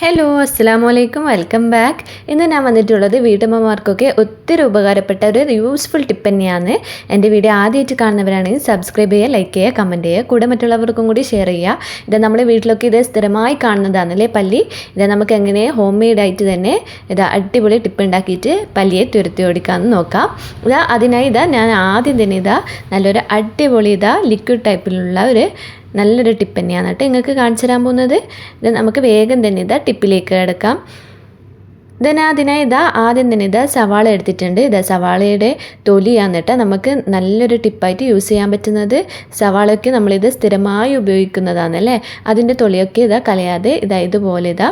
Hello അസ്സാം വലൈക്കും welcome back ഇന്ന് ഞാൻ വന്നിട്ടുള്ളത് വീട്ടമ്മമാർക്കൊക്കെ ഒത്തിരി ഉപകാരപ്പെട്ട ഒരു യൂസ്ഫുൾ ടിപ്പ് തന്നെയാണ്. എന്റെ വീഡിയോ ആദ്യമായിട്ട് കാണുന്നവരാണെങ്കിൽ സബ്സ്ക്രൈബ് ചെയ്യുക ലൈക്ക് ചെയ്യുക കമന്റ് ചെയ്യുക കൂടെ മറ്റുള്ളവർക്കും കൂടി ഷെയർ ചെയ്യുക. ഇത് നമ്മൾ വീട്ടിലൊക്കെ ഇത് സ്ഥിരമായി കാണുന്നതാണല്ലേ പല്ലി? ഇത് നമുക്ക് എങ്ങനെ ഹോം മെയ്ഡ് ആയിട്ട് തന്നെ ഇത് അടിപൊളി ടിപ്പ് ഉണ്ടാക്കിയിട്ട് പല്ലിയെ തുരുത്തി ഓടിക്കാമെന്ന് നോക്കാം. ഇതാ അതിനായി ഇതാ ഞാൻ ആദ്യം തന്നെ ഇതാ നല്ലൊരു അടിപൊളി ഇതാ ലിക്വിഡ് ടൈപ്പിലുള്ള ഒരു നല്ലൊരു ടിപ്പ് തന്നെയാണ് കേട്ടോ. നിങ്ങൾക്ക് കാണിച്ചു തരാൻ പോകുന്നത്. ഇത് നമുക്ക് വേഗം തന്നെ ഇതാ ടിപ്പിലേക്ക് കിടക്കാം. ഇതന്നെ അതിനായി ഇതാ ആദ്യം തന്നെ ഇതാ സവാള എടുത്തിട്ടുണ്ട്. ഇതാ സവാളയുടെ തൊലിയാണ് കേട്ടോ നമുക്ക് നല്ലൊരു ടിപ്പായിട്ട് യൂസ് ചെയ്യാൻ പറ്റുന്നത്. സവാളയൊക്കെ നമ്മളിത് സ്ഥിരമായി ഉപയോഗിക്കുന്നതാണ് അല്ലേ? അതിന്റെ തൊലിയൊക്കെ ഇതാ കളയാതെ ഇതാ ഇതുപോലെ ഇതാ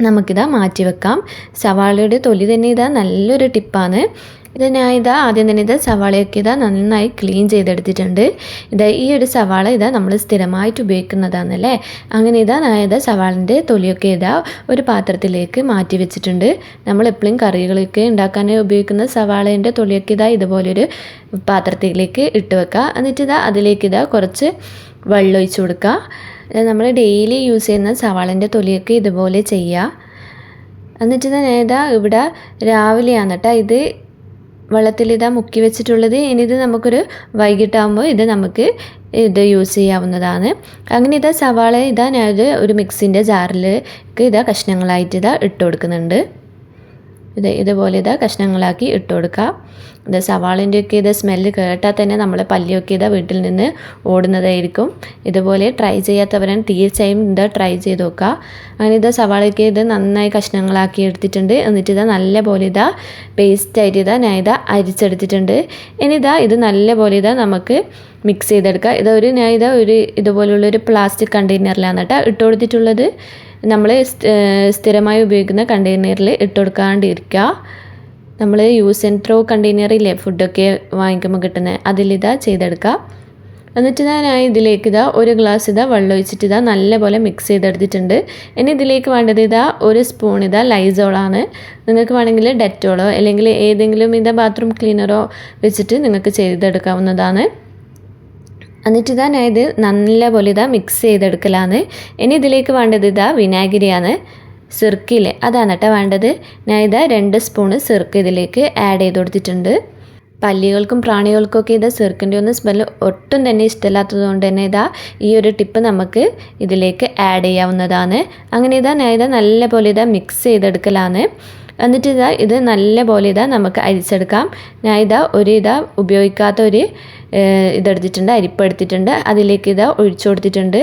നമുക്കിതാ മാറ്റി വെക്കാം. സവാളയുടെ തൊലി തന്നെ ഇതാ നല്ലൊരു ടിപ്പാണ്. ഇത് ഞാൻ ഇതാ ആദ്യം തന്നെ ഇത് സവാളയൊക്കെ ഇതാ നന്നായി ക്ലീൻ ചെയ്തെടുത്തിട്ടുണ്ട്. ഇത് ഈ ഒരു സവാള ഇതാ നമ്മൾ സ്ഥിരമായിട്ട് ഉപയോഗിക്കുന്നതാണല്ലേ? അങ്ങനെ ഇതാ ഞാൻ ഇതാ സവാളിന്റെ തൊലിയൊക്കെ ഇതാ ഒരു പാത്രത്തിലേക്ക് മാറ്റി വെച്ചിട്ടുണ്ട്. നമ്മൾ എപ്പോഴും കറികളൊക്കെ ഉണ്ടാക്കാനായി ഉപയോഗിക്കുന്ന സവാളേന്റെ തൊലിയൊക്കെ ഇതാ ഇതുപോലൊരു പാത്രത്തിലേക്ക് ഇട്ട് വെക്കുക എന്നിട്ട് ഇതാ അതിലേക്ക് ഇതാ കുറച്ച് വെള്ളം കൊടുക്കുക നമ്മൾ ഡെയിലി യൂസ് ചെയ്യുന്ന സവാളിന്റെ തൊലിയൊക്കെ ഇതുപോലെ ചെയ്യുക എന്നിട്ട് ഞാൻ ഇതാ ഇവിടെ രാവിലെയാണ് കേട്ടോ ഇത് വെള്ളത്തിൽ ഇതാ മുക്കി വെച്ചിട്ടുള്ളത്. ഇനി ഇത് നമുക്കൊരു വൈകിട്ടാകുമ്പോൾ ഇത് നമുക്ക് ഇത് യൂസ് ചെയ്യാവുന്നതാണ്. അങ്ങനെ ഇതാ സവാള ഇതാ ഞാനൊരു ഒരു മിക്സിന്റെ ജാറിലേക്ക് ഇതാ കഷ്ണങ്ങളായിട്ട് ഇതാ ഇട്ട് കൊടുക്കുന്നുണ്ട്. ഇത് ഇതുപോലെ ഇതാ കഷ്ണങ്ങളാക്കി ഇട്ട് കൊടുക്കുക. ഇത് സവാളിന്റെയൊക്കെ ഇത് സ്മെല്ല് കേട്ടാൽ തന്നെ നമ്മൾ പല്ലിയൊക്കെ ഇതാ വീട്ടിൽ നിന്ന് ഓടുന്നതായിരിക്കും. ഇതുപോലെ ട്രൈ ചെയ്യാത്തവരാണ് തീർച്ചയായും ഇത് ട്രൈ ചെയ്ത് നോക്കുക. അങ്ങനെ ഇത് സവാളയ്ക്ക് ഇത് നന്നായി കഷ്ണങ്ങളാക്കി എടുത്തിട്ടുണ്ട്. എന്നിട്ട് ഇതാ നല്ല പോലെ ഇതാ പേസ്റ്റായിട്ട് ഇതാ ഞാൻ ഇതാ അരിച്ചെടുത്തിട്ടുണ്ട്. ഇനി ഇതാ ഇത് നല്ല പോലെ ഇതാ നമുക്ക് മിക്സ് ചെയ്തെടുക്കുക. ഇതൊരു ഞാൻ ഇതാ ഒരു ഇതുപോലുള്ളൊരു പ്ലാസ്റ്റിക് കണ്ടെയ്നറിലാണ് കേട്ടോ ഇട്ട് കൊടുത്തിട്ടുള്ളത്. നമ്മൾ സ്ഥിരമായി ഉപയോഗിക്കുന്ന കണ്ടെയ്നറിൽ ഇട്ട് കൊടുക്കാണ്ടിരിക്കുക നമ്മൾ യൂസ് ആൻഡ് ത്രോ കണ്ടെയ്നറില്ലേ ഫുഡൊക്കെ വാങ്ങിക്കുമ്പോൾ കിട്ടുന്നത് അതിലിതാ ചെയ്തെടുക്കുക എന്നിട്ട് ഞാൻ ഇതിലേക്ക് ഇതാ ഒരു ഗ്ലാസ് ഇതാ വെള്ളം ഒഴിച്ചിട്ട് ഇതാ നല്ലപോലെ മിക്സ് ചെയ്തെടുത്തിട്ടുണ്ട്. ഇനി ഇതിലേക്ക് വേണ്ടത് ഇതാ ഒരു സ്പൂൺ ഇതാ ലൈസോളാണ്. നിങ്ങൾക്ക് വേണമെങ്കിൽ ഡെറ്റോളോ അല്ലെങ്കിൽ ഏതെങ്കിലും ഇതാ ബാത്റൂം ക്ലീനറോ വെച്ചിട്ട് നിങ്ങൾക്ക് ചെയ്തെടുക്കാവുന്നതാണ്. എന്നിട്ട് ഇതാ ഞാൻ ഇത് നല്ലപോലെ ഇതാ മിക്സ് ചെയ്തെടുക്കലാണ് ഇനി ഇതിലേക്ക് വേണ്ടത് ഇതാ വിനാഗിരിയാണ് സിർക്കില്ലേ അതാണ് കേട്ടോ വേണ്ടത്. ഞാൻ ഇതാ രണ്ട് സ്പൂണ് സിർക്ക് ഇതിലേക്ക് ആഡ് ചെയ്ത് കൊടുത്തിട്ടുണ്ട് പല്ലികൾക്കും പ്രാണികൾക്കൊക്കെ ഇത് സിർക്കിന്റെ ഒന്നും സ്മെല്ല് ഒട്ടും തന്നെ ഇഷ്ടമില്ലാത്തത് കൊണ്ട് തന്നെ ഇതാ ഈ ഒരു ടിപ്പ് നമുക്ക് ഇതിലേക്ക് ആഡ് ചെയ്യാവുന്നതാണ്. അങ്ങനെ ഇതാ ഞാൻ ഇതാ നല്ലപോലെ ഇതാ മിക്സ് ചെയ്തെടുക്കലാണ് എന്നിട്ട് ഇതാ ഇത് നല്ല പോലെ ഇതാ നമുക്ക് അരിച്ചെടുക്കാം. ഞാൻ ഇതാ ഒരു ഇതാ ഉപയോഗിക്കാത്ത ഒരു ഇതെടുത്തിട്ടുണ്ട് അരിപ്പ് എടുത്തിട്ടുണ്ട് അതിലേക്ക് ഇതാ ഒഴിച്ചു കൊടുത്തിട്ടുണ്ട്.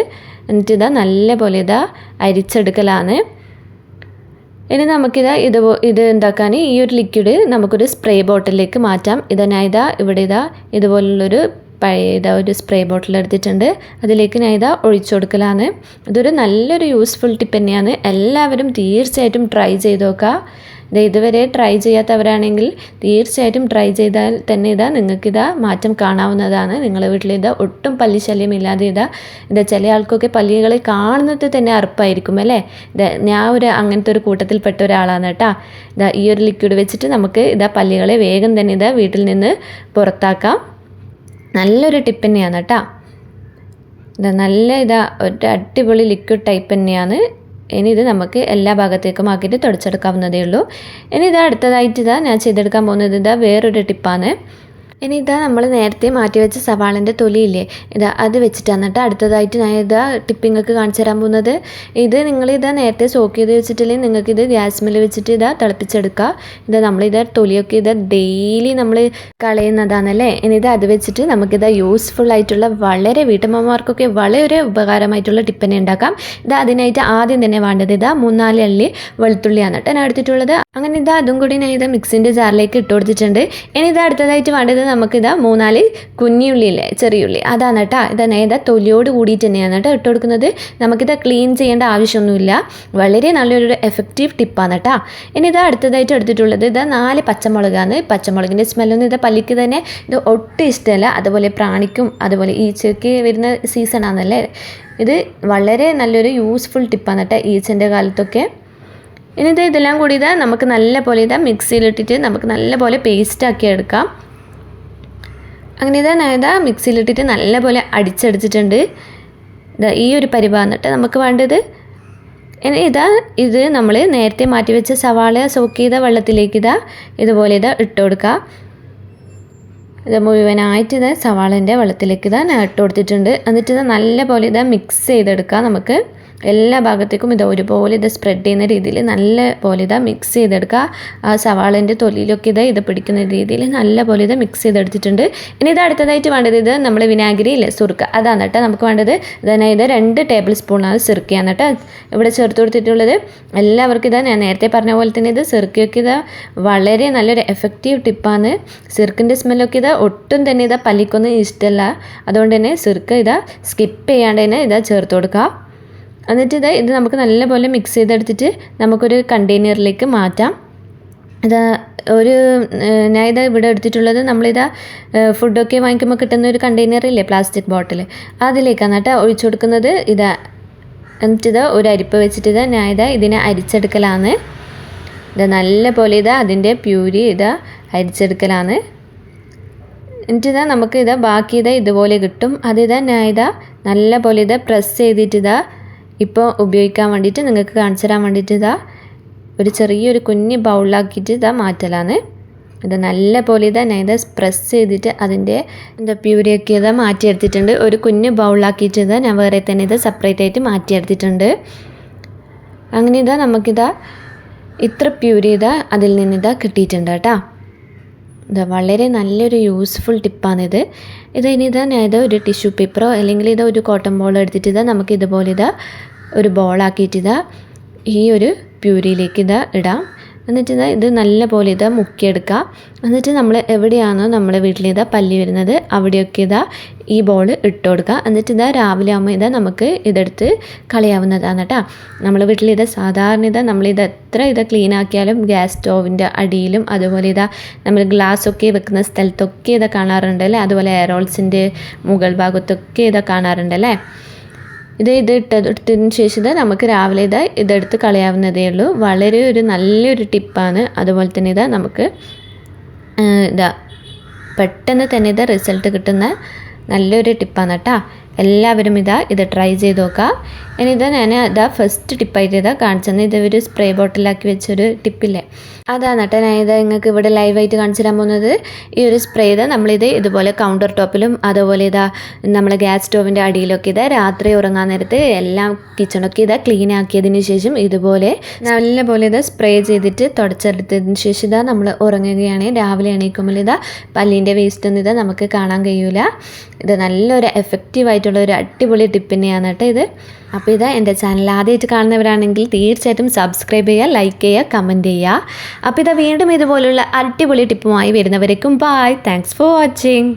എന്നിട്ട് ഇതാ നല്ല പോലെ ഇതാ അരിച്ചെടുക്കലാണ്. ഇനി നമുക്കിതാ ഇത് ഇത് എന്താക്കാൻ ഈ ഒരു ലിക്വിഡ് നമുക്കൊരു സ്പ്രേ ബോട്ടിലേക്ക് മാറ്റാം. ഇതിനായിതാ ഇതാ ഇവിടെ ഇതാ ഇതുപോലുള്ളൊരു പഴയ ഒരു സ്പ്രേ ബോട്ടിൽ എടുത്തിട്ടുണ്ട്. അതിലേക്ക് ഞാൻ ഇതാ ഒഴിച്ചു കൊടുക്കലാണ്. ഇതൊരു നല്ലൊരു യൂസ്ഫുൾ ടിപ്പ് തന്നെയാണ്. എല്ലാവരും തീർച്ചയായിട്ടും ട്രൈ ചെയ്ത് നോക്കുക ഇത് ഇതുവരെ ട്രൈ ചെയ്യാത്തവരാണെങ്കിൽ തീർച്ചയായിട്ടും ട്രൈ ചെയ്താൽ തന്നെ ഇതാ നിങ്ങൾക്കിതാ മാറ്റം കാണാവുന്നതാണ്. നിങ്ങളുടെ വീട്ടിൽ ഇതാ ഒട്ടും പല്ലി ശല്യം ഇല്ലാതെ ഇതാ ഇതാ ചില ആൾക്കൊക്കെ പല്ലികളെ കാണുന്നത് തന്നെ അറുപ്പായിരിക്കും അല്ലേ? ഞാൻ ഒരു അങ്ങനത്തെ ഒരു കൂട്ടത്തിൽപ്പെട്ട ഒരാളാണ് കേട്ടോ. ഇതാ ഈ ഒരു ലിക്വിഡ് വെച്ചിട്ട് നമുക്ക് ഇതാ പല്ലികളെ വേഗം തന്നെ ഇതാ വീട്ടിൽ നിന്ന് പുറത്താക്കാം. നല്ലൊരു ടിപ്പ് തന്നെയാണ് കേട്ടോ. ഇതാ നല്ല ഇതാ ഒരു അടിപൊളി ലിക്വിഡ് ടൈപ്പ് തന്നെയാണ്. ഇനി ഇത് നമുക്ക് എല്ലാ ഭാഗത്തേക്കും ആക്കിയിട്ട് തുടച്ചെടുക്കാവുന്നതേ ഉള്ളൂ. ഇനി ഇത് അടുത്തതായിട്ട് ഇതാ ഞാൻ ചെയ്തെടുക്കാൻ പോകുന്നത് ഇതാ വേറൊരു ടിപ്പാണ്. ഇനി ഇതാ നമ്മൾ നേരത്തെ മാറ്റി വെച്ച സവാളിന്റെ തൊലിയില്ലേ? ഇതാ അത് വെച്ചിട്ടാണ് കേട്ടോ അടുത്തതായിട്ട് ഞാൻ ഇതാ ടിപ്പിങ്ങൾക്ക് കാണിച്ചു തരാൻ പോകുന്നത്. ഇത് നിങ്ങൾ ഇതാ നേരത്തെ സോക്ക് ചെയ്ത് വെച്ചിട്ടില്ലെങ്കിൽ നിങ്ങൾക്ക് ഇത് ഗ്യാസ്മിൽ വെച്ചിട്ട് ഇതാ തിളപ്പിച്ചെടുക്കുക. ഇതാ നമ്മളിതാ തൊലിയൊക്കെ ഇതാ ഡെയിലി നമ്മൾ കളയുന്നതാണല്ലേ? ഇനി ഇത് അത് വെച്ചിട്ട് നമുക്കിതാ യൂസ്ഫുൾ ആയിട്ടുള്ള വളരെ വീട്ടമ്മമാർക്കൊക്കെ വളരെ ഉപകാരമായിട്ടുള്ള ടിപ്പ് തന്നെ ഉണ്ടാക്കാം. ഇതാ അതിനായിട്ട് ആദ്യം തന്നെ വേണ്ടത് ഇതാ മൂന്നാൽ അള്ളി വെളുത്തുള്ളിയാണ് കേട്ടോ ഞാൻ എടുത്തിട്ടുള്ളത്. അങ്ങനെ ഇതാ അതും കൂടി ഞാൻ ഇതാ മിക്സിന്റെ ജാറിലേക്ക് ഇട്ട് കൊടുത്തിട്ടുണ്ട്. ഇനി ഇത് അടുത്തതായിട്ട് വേണ്ടത് നമുക്കിതാ മൂന്നാൽ കുഞ്ഞിയുള്ളിയില്ലേ ചെറിയുള്ളി. അതാണ് കേട്ടോ ഇത് നേത തൊലിയോട് കൂടിയിട്ട് തന്നെയാണ് കേട്ടോ ഇട്ട് കൊടുക്കുന്നത്. നമുക്കിത് ക്ലീൻ ചെയ്യേണ്ട ആവശ്യമൊന്നുമില്ല. വളരെ നല്ലൊരു എഫക്റ്റീവ് ടിപ്പാണ് കേട്ടോ. ഇനി ഇതാ അടുത്തതായിട്ട് എടുത്തിട്ടുള്ളത് ഇത് നാല് പച്ചമുളകാണ്. പച്ചമുളകിന്റെ സ്മെല്ലൊന്നും ഇത് പല്ലിക്ക് തന്നെ ഇത് ഒട്ടും ഇഷ്ടമല്ല. അതുപോലെ പ്രാണിക്കും അതുപോലെ ഈച്ചയ്ക്ക് വരുന്ന സീസണാണല്ലേ ഇത് വളരെ നല്ലൊരു യൂസ്ഫുൾ ടിപ്പാണ് കേട്ടോ ഈച്ചന്റെ കാലത്തൊക്കെ. ഇനി ഇത് ഇതെല്ലാം കൂടി ഇതാ നമുക്ക് നല്ല പോലെ ഇതാ മിക്സിയിലിട്ടിട്ട് നമുക്ക് നല്ല പോലെ പേസ്റ്റാക്കി എടുക്കാം. അങ്ങനെ ഇതാ ഇതാ മിക്സിയിലിട്ടിട്ട് നല്ലപോലെ അടിച്ചടിച്ചിട്ടുണ്ട്. ഇതാ ഈ ഒരു പരിഭാഗം എന്നിട്ട് നമുക്ക് വേണ്ടത് ഇതാ ഇത് നമ്മൾ നേരത്തെ മാറ്റി വെച്ച സവാള സോക്ക് ചെയ്ത വെള്ളത്തിലേക്ക് ഇതാ ഇതുപോലെ ഇതാ ഇട്ട് കൊടുക്കുക ഇത് മുഴുവനായിട്ട് ഇത് സവാളന്റെ വെള്ളത്തിലേക്ക് ഇതാ ഇട്ട് കൊടുത്തിട്ടുണ്ട്. എന്നിട്ട് ഇത് നല്ലപോലെ ഇതാ മിക്സ് ചെയ്തെടുക്കുക നമുക്ക്. എല്ലാ ഭാഗത്തേക്കും ഇത് ഒരുപോലെ ഇത് സ്പ്രെഡ് ചെയ്യുന്ന രീതിയിൽ നല്ല പോലെ ഇതാ മിക്സ് ചെയ്തെടുക്കുക. ആ സവാളിന്റെ തൊലിയിലൊക്കെ ഇത് ഇത് പിടിക്കുന്ന രീതിയിൽ നല്ല പോലെ ഇത് മിക്സ് ചെയ്തെടുത്തിട്ടുണ്ട്. ഇനി ഇത് അടുത്തതായിട്ട് വേണ്ടത് ഇത് നമ്മൾ വിനാഗിരി ഇല്ലേ സുറുക്ക അതാണ് കേട്ടോ നമുക്ക് വേണ്ടത്. ഇതന്നെ ഇത് രണ്ട് ടേബിൾ സ്പൂണാണ് സിറുക്കിയാണ് കേട്ടോ. ഇവിടെ ചേർത്ത് കൊടുത്തിട്ടുള്ളത്. എല്ലാവർക്കും ഇതാ ഞാൻ നേരത്തെ പറഞ്ഞ പോലെ തന്നെ ഇത് സിറുക്കിയൊക്കെ ഇത് വളരെ നല്ലൊരു എഫക്റ്റീവ് ടിപ്പാണ് സിർക്കിന്റെ സ്മെല്ലൊക്കെ ഇത് ഒട്ടും തന്നെ ഇതാ പല്ലിക്കൊന്നും ഇഷ്ടമല്ല അതുകൊണ്ട് തന്നെ സിർക്ക് ഇതാ സ്കിപ്പ് ചെയ്യാണ്ട് തന്നെ ഇതാ ചേർത്ത് കൊടുക്കുക. എന്നിട്ട് ഇത് ഇത് നമുക്ക് നല്ലപോലെ മിക്സ് ചെയ്തെടുത്തിട്ട് നമുക്കൊരു കണ്ടെയ്നറിലേക്ക് മാറ്റാം. ഇത് ഒരു ഞാൻ ഇതാ ഇവിടെ എടുത്തിട്ടുള്ളത് നമ്മളിതാ ഫുഡൊക്കെ വാങ്ങിക്കുമ്പോൾ കിട്ടുന്ന ഒരു കണ്ടെയ്നറില്ലേ പ്ലാസ്റ്റിക് ബോട്ടിൽ അതിലേക്കാണ് കേട്ടോ ഒഴിച്ചു കൊടുക്കുന്നത്. ഇതാ എന്നിട്ടിത് ഒരു അരിപ്പ് വെച്ചിട്ട് ഇതാ ഞാൻ ഇതാ ഇതിനെ അരിച്ചെടുക്കലാണ്. ഇതാ നല്ല പോലെ ഇതാ അതിന്റെ പ്യൂരി ഇതാ അരിച്ചെടുക്കലാണ്. എന്നിട്ടിതാ നമുക്ക് ഇതാ ബാക്കി ഇതാ ഇതുപോലെ കിട്ടും. അതിതാ ഞാൻ ഇതാ നല്ല പോലെ ഇതാ പ്രസ് ചെയ്തിട്ട് ഇതാ ഇപ്പോൾ ഉപയോഗിക്കാൻ വേണ്ടിയിട്ട് നിങ്ങൾക്ക് കാണിച്ചു തരാൻ വേണ്ടിയിട്ട് ഇതാ ഒരു ചെറിയൊരു കുഞ്ഞ് ബൗളിലാക്കിയിട്ട് ഇതാ മാറ്റലാണ്. ഇത് നല്ല പോലെ ഇതാ ഞാൻ ഇത് പ്രസ് ചെയ്തിട്ട് അതിന്റെ എന്താ പ്യൂരിയൊക്കെ ഇതാ മാറ്റിയെടുത്തിട്ടുണ്ട്. ഒരു കുഞ്ഞ് ബൗളിലാക്കിയിട്ട് ഇതാ ഞാൻ വേറെ തന്നെ ഇത് സെപ്പറേറ്റ് ആയിട്ട് മാറ്റിയെടുത്തിട്ടുണ്ട്. അങ്ങനെ ഇതാ നമുക്കിതാ ഇത്ര പ്യൂരി ഇതാ അതിൽ നിന്നിതാ കിട്ടിയിട്ടുണ്ട് കേട്ടോ. വളരെ നല്ലൊരു യൂസ്ഫുൾ ടിപ്പാണിത് ഇത് ഇനി ഇതാ ഞാൻ ഇത് ഒരു ടിഷ്യൂ പേപ്പറോ അല്ലെങ്കിൽ ഇത് ഒരു കോട്ടൺ ബോൾ എടുത്തിട്ട് ഇതാ നമുക്ക് ഇതുപോലെ ഇതാ ഒരു ബോളാക്കിയിട്ട് ഇതാ ഈ ഒരു പ്യൂരിയിലേക്ക് ഇതാ ഇടാം. എന്നിട്ട് ഇതാ ഇത് നല്ല പോലെ ഇതാ മുക്കിയെടുക്കുക എന്നിട്ട് നമ്മൾ എവിടെയാണോ നമ്മുടെ വീട്ടിൽ ഇതാ പല്ലി വരുന്നത് അവിടെയൊക്കെ ഇതാ ഈ ബോൾ ഇട്ട് കൊടുക്കുക എന്നിട്ട് ഇതാ രാവിലെ ആകുമ്പോൾ ഇതാ നമുക്ക് ഇതെടുത്ത് കളയാവുന്നതാണ് കേട്ടോ. നമ്മൾ വീട്ടിൽ ഇതാ സാധാരണ ഇതാ നമ്മളിത് എത്ര ഇത് ക്ലീൻ ആക്കിയാലും ഗ്യാസ് സ്റ്റോവിന്റെ അടിയിലും അതുപോലെ ഇതാ നമ്മൾ ഗ്ലാസ് ഒക്കെ വെക്കുന്ന സ്ഥലത്തൊക്കെ ഇതാ കാണാറുണ്ടല്ലേ അതുപോലെ എയറോൾസിന്റെ മുകൾ ഭാഗത്തൊക്കെ ഇതാ കാണാറുണ്ടല്ലേ ഇത് ഇത് ഇട്ടെടുത്തതിന് ശേഷം നമുക്ക് രാവിലെ ഇത് ഇതെടുത്ത് കളയാവുന്നതേ ഉള്ളൂ. വളരെ ഒരു നല്ലൊരു ടിപ്പാണ്. അതുപോലെ തന്നെ ഇതാ നമുക്ക് ഇതാ പെട്ടെന്ന് തന്നെ ഇത് റിസൾട്ട് കിട്ടുന്ന നല്ലൊരു ടിപ്പാണ് കേട്ടോ. എല്ലാവരും ഇതാ ഇത് ട്രൈ ചെയ്ത് നോക്കുക ഇനി ഇത് ഞാൻ ഇതാ ഫസ്റ്റ് ടിപ്പായിട്ട് ഇതാ കാണിച്ചത് ഇത് ഒരു സ്പ്രേ ബോട്ടിലാക്കി വെച്ചൊരു ടിപ്പില്ലേ അതാണ് കേട്ടോ ഞാൻ ഇത് നിങ്ങൾക്ക് ഇവിടെ ലൈവായിട്ട് കാണിച്ചു തരാൻ പോകുന്നത്. ഈ ഒരു സ്പ്രേ ഇത് നമ്മളിത് ഇതുപോലെ കൗണ്ടർ ടോപ്പിലും അതുപോലെ ഇതാ നമ്മൾ ഗ്യാസ് സ്റ്റോവിന്റെ അടിയിലൊക്കെ ഇതാ രാത്രി ഉറങ്ങാൻ നേരത്ത് എല്ലാം കിച്ചണൊക്കെ ഇതാ ക്ലീൻ ആക്കിയതിന് ശേഷം ഇതുപോലെ നല്ല പോലെ ഇത് സ്പ്രേ ചെയ്തിട്ട് തുടച്ചെടുത്തതിന് ശേഷം ഇതാ നമ്മൾ ഉറങ്ങുകയാണെങ്കിൽ രാവിലെ എണീക്കുമ്പോൾ ഇതാ പല്ലിന്റെ വേസ്റ്റ് ഒന്നും ഇതാ നമുക്ക് കാണാൻ കഴിയൂല. ഇത് നല്ലൊരു എഫക്റ്റീവ് ആയിട്ടുള്ള ഒരു അടിപൊളി ടിപ്പ് തന്നെയാണ് കേട്ടോ ഇത്. അപ്പോൾ ഇതാ എന്റെ ചാനൽ ആദ്യമായിട്ട് കാണുന്നവരാണെങ്കിൽ തീർച്ചയായിട്ടും സബ്സ്ക്രൈബ് ചെയ്യുക ലൈക്ക് ചെയ്യുക കമന്റ് ചെയ്യുക. അപ്പോൾ ഇതാ വീണ്ടും ഇതുപോലുള്ള അടിപൊളി ടിപ്പുമായി വരുന്നവരേക്കും ബായ് താങ്ക്സ് ഫോർ വാച്ചിങ്